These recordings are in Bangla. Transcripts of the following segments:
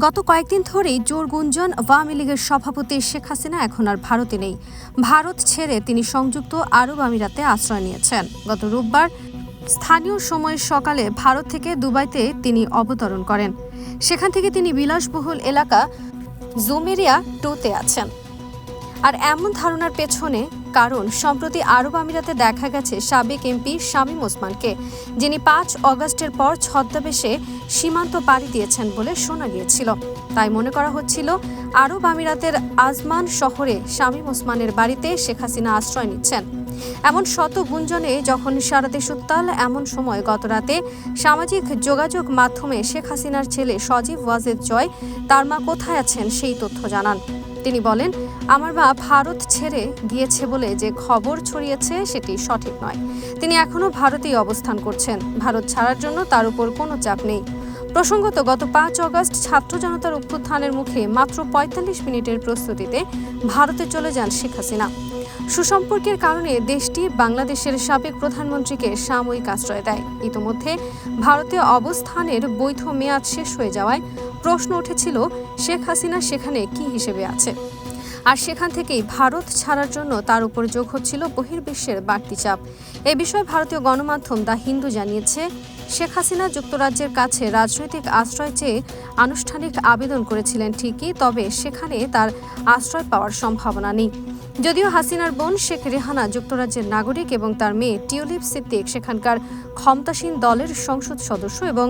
গত কয়েকদিন ধরেই জোর গুঞ্জন আওয়ামী লীগের সভাপতি শেখ হাসিনা এখন আর ভারতে নেই। ভারত ছেড়ে তিনি সংযুক্ত আরব আমিরাতে আশ্রয় নিয়েছেন। গত রোববার স্থানীয় সময় সকালে ভারত থেকে দুবাইতে তিনি অবতরণ করেন। সেখান থেকে তিনি বিলাসবহুল এলাকা জুমেরিয়া টোতে আছেন। আর এমন ধারণার পেছনে কারণ, সম্প্রতি আরব আমিরাতে দেখা গেছে সাবেক এমপি শামীম ওসমানকে, যিনি পাঁচ অগস্টের পর ছদ্মবেশে সীমান্ত পাড়ি দিয়েছেন বলে শোনা গিয়েছিল। তাই মনে করা হচ্ছিল, আরব আমিরাতের আজমান শহরে শামীম ওসমানের বাড়িতে শেখ হাসিনা আশ্রয় নিচ্ছেন। এমন শত গুঞ্জনে যখন সারা দেশ উত্তাল, এমন সময় গত রাতে সামাজিক যোগাযোগ মাধ্যমে শেখ হাসিনার ছেলে সজীব ওয়াজেদ জয়, তার মা কোথায় আছেন সেই তথ্য জানান। তিনি বলেন, আমার মা ভারত ছেড়ে গিয়েছে বলে যে খবর ছড়িয়েছে সেটি সঠিক নয়। তিনি এখনও ভারতেই অবস্থান করছেন। ভারত ছাড়ার জন্য তার উপর কোনো চাপ নেই। প্রসঙ্গত, গত পাঁচ অগস্ট ছাত্র জনতার অভ্যুত্থানের মুখে মাত্র পঁয়তাল্লিশ মিনিটের প্রস্তুতিতে ভারতে চলে যান শেখ হাসিনা। সুসম্পর্কের কারণে দেশটি বাংলাদেশের সাবেক প্রধানমন্ত্রীকে সাময়িক আশ্রয় দেয়। ইতোমধ্যে ভারতীয় অবস্থানের বৈধ মেয়াদ শেষ হয়ে যাওয়ায় প্রশ্ন উঠেছিল, শেখ হাসিনা সেখানে কি হিসেবে আছে? আর সেখান থেকেই ভারত ছাড়ার জন্য তার উপর যোগ হচ্ছিল বহির্বিশ্বের বাড়তি চাপ। এ বিষয়ে ভারতীয় গণমাধ্যম দ্য হিন্দু জানিয়েছে, শেখ হাসিনা যুক্তরাজ্যের কাছে রাজনৈতিক আশ্রয় চেয়ে আনুষ্ঠানিক আবেদন করেছিলেন ঠিকই, তবে সেখানে তার আশ্রয় পাওয়ার সম্ভাবনা নেই। যদিও হাসিনার বোন শেখ রেহানা যুক্তরাজ্যের নাগরিক এবং তার মেয়ে টিউলিপ সিদ্দিক সেখানকার ক্ষমতাসীন দলের সংসদ সদস্য এবং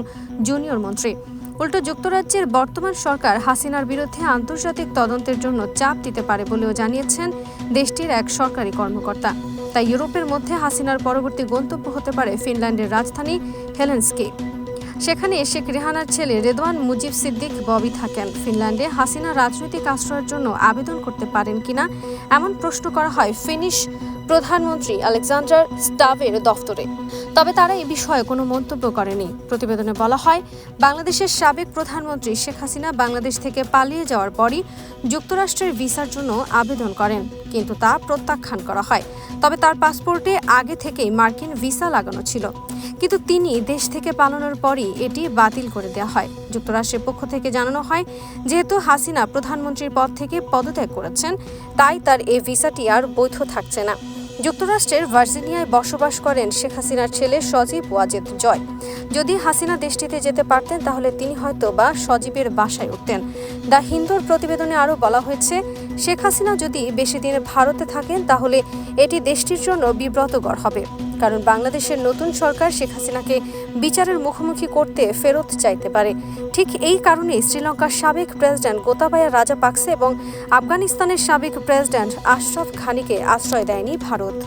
জুনিয়র মন্ত্রী। উল্টো যুক্তরাজ্যের বর্তমান সরকার হাসিনার বিরুদ্ধে আন্তর্জাতিক তদন্তের জন্য চাপ দিতে পারে বলেও জানিয়েছেন দেশটির এক সরকারি কর্মকর্তা। তাই ইউরোপের মধ্যে হাসিনার পরবর্তী গন্তব্য হতে পারে ফিনল্যান্ডের রাজধানী হেলেন্সকি। সেখানে শেখ রেহানার ছেলে রেদওয়ান মুজিব সিদ্দিক ববি থাকেন। ফিনল্যান্ডে হাসিনা রাজনৈতিক আশ্রয়ের জন্য আবেদন করতে পারেন কিনা এমন প্রশ্ন করা হয় ফিনিশ প্রধানমন্ত্রী আলেকজান্ডার স্টাভের দফতরে। তবে তারা এই বিষয়ে কোনো মন্তব্য করেনি। প্রতিবেদনে বলা হয়, বাংলাদেশের সাবেক প্রধানমন্ত্রী শেখ হাসিনা বাংলাদেশ থেকে পালিয়ে যাওয়ার পরই যুক্তরাষ্ট্রের ভিসার জন্য আবেদন করেন, কিন্তু তা প্রত্যাখ্যান করা হয়। তবে তার পাসপোর্টে আগে থেকেই মার্কিন ভিসা লাগানো ছিল। কিন্তু তিনি দেশ থেকে পালানোর পরই এটি বাতিল করে দেওয়া হয়। যুক্তরাষ্ট্রের পক্ষ থেকে জানানো হয়, যেহেতু হাসিনা প্রধানমন্ত্রীর পদ থেকে পদত্যাগ করেছেন, তাই তার এই ভিসাটি আর বৈধ থাকছে না। যুক্তরাষ্ট্রের ভার্জিনিয়ায় বসবাস করেন শেখ হাসিনার ছেলে সজীব ওয়াজেদ জয়। যদি হাসিনা দেশটিতে যেতে পারতেন, তাহলে তিনি হয়তো বা সজীবের বাসায় উঠতেন। দ্য হিন্দুর প্রতিবেদনে আরও বলা হয়েছে, শেখ হাসিনা যদি বেশি দিন ভারতে থাকেন, তাহলে এটি দেশটির জন্য বিব্রতকর হবে। কারণ বাংলাদেশের নতুন সরকার শেখ হাসিনাকে বিচারের মুখোমুখি করতে ফেরত চাইতে পারে। ঠিক এই কারণেই শ্রীলঙ্কার সাবেক প্রেসিডেন্ট গোতাবায়া রাজা পাকসে এবং আফগানিস্তানের সাবেক প্রেসিডেন্ট আশরফ খানিকে আশ্রয় দেয়নি ভারত।